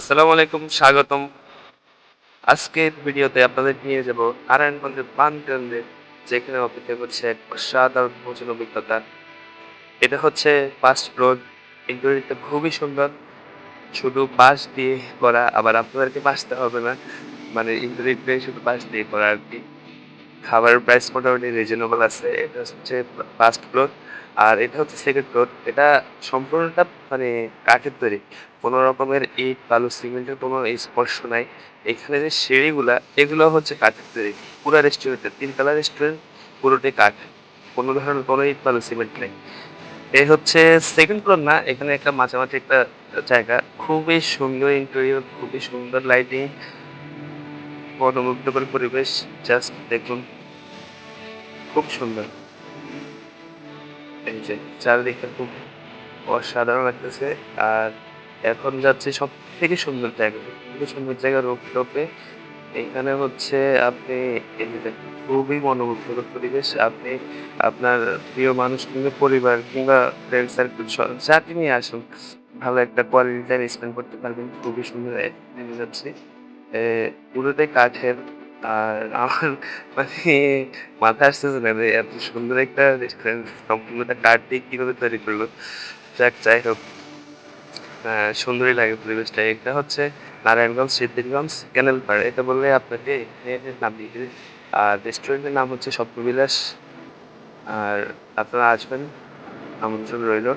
আসসালামু আলাইকুম, স্বাগতম। আজকের ভিডিওতে আপনাদের নিয়ে যাব নারায়ণগঞ্জের পানকেন্দ্রে যেখানে অপেক্ষা করছে এক অসাধারণ ভোজন অভিজ্ঞতা। এটা হচ্ছে ফাস্ট রোড ইন্টারিয়রটা খুবই সুন্দর। শুধু বাঁশ দিয়ে করা, আবার আপনাদেরকে বাঁচতে হবে না। মানে ইন্টারিয়রটাই শুধু বাঁশ দিয়ে করা আর কি। খাবারের প্রাইস মোটামুটি রিজনেবল আছে। এটা হচ্ছে ফার্স্ট ফ্লোর আর এটা হচ্ছে সেকেন্ড ফ্লোর এটা সম্পূর্ণটা মানে কাঠের তৈরি। কোনো রকমের ইট, বালু, সিমেন্টের কোনো স্পর্শ নাই। এখানে যে সিঁড়িগুলা, এগুলো হচ্ছে কাঠের তৈরি। পুরো রেস্টুরেন্টের তিনতলা রেস্টুরেন্ট পুরোটাই কাঠ। কোনো ধরনের কোনো ইট, বালু, সিমেন্ট নেই। এই হচ্ছে সেকেন্ড ফ্লোর না, এখানে একটা মাঝামাঝি একটা জায়গা। খুবই সুন্দর ইন্টেরিয়র খুবই সুন্দর লাইটিং মনোমুগ্ধকর পরিবেশ জাস্ট দেখুন। খুব সুন্দর। এই যে চারিদিকটা খুব অসাধারণ লাগতেছে। আর এখন যাচ্ছে সব থেকে সুন্দর জায়গা। খুবই সুন্দর জায়গা রোপ টপে এখানে হচ্ছে আপনি খুবই মনোমুগ্ধকর পরিবেশ। আপনি আপনার প্রিয় মানুষ কিংবা পরিবার কিংবা ফ্রেন্ড সার্কেল যাকে নিয়ে আসুন, ভালো একটা কোয়ালিটি টাইম স্পেন্ড করতে পারবেন। খুবই সুন্দর যাচ্ছে। পুরোটাই কাঠের আর আমার মানে মাথায় আসতেছে না এত সুন্দর একটা রেস্টুরেন্ট সম্পূর্ণটা কাঠ দিয়ে কীভাবে তৈরি করল। যাক, যাই হোক। সুন্দরই লাগে পরিবেশটা। এটা হচ্ছে নারায়ণগঞ্জ, সিদ্ধিরগঞ্জ ক্যানেল পাড় এটা বললে আপনাকে নাম দিয়ে আর রেস্টুরেন্টের নাম হচ্ছে স্বপ্নবিলাস। আর আপনারা আসবেন, আমন্ত্রণ রইল।